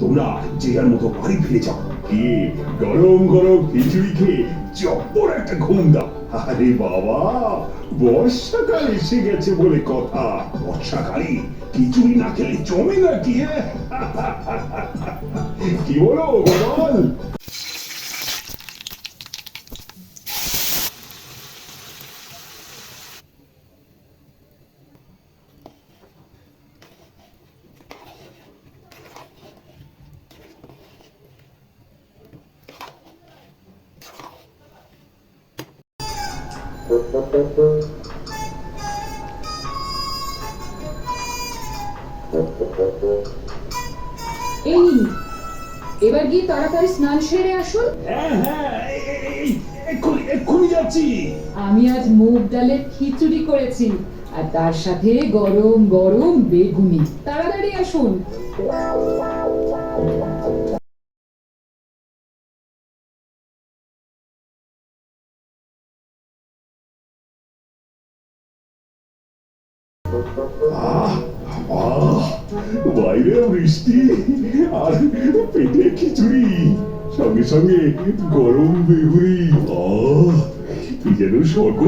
তোমরা যে যার মতো বাড়ি ফিরে যাও। গরম গরম খিচুড়ি খেয়ে চপ্পর একটা ঘুম দাও। আরে বাবা, বর্ষাকাল এসে গেছে বলে কথা। বর্ষাকালে খিচুড়ি না খেলে জমে না কি হ্যাঁ? কি বলো বল এই নিন এবার গিয়ে তাড়াতাড়ি স্নান সেরে আসুন। হ্যাঁ হ্যাঁ এক্ষুনি এক্ষুনি যাচ্ছি। আমি আজ মুগ ডালের খিচুড়ি করেছি আর তার সাথে গরম গরম বেগুনি। তাড়াতাড়ি আসুন। বাইরে বৃষ্টি আর পেটে খিচুড়ি। সঙ্গে সঙ্গে গরম বেগুড়ি আহ কি যেন স্বর্গ।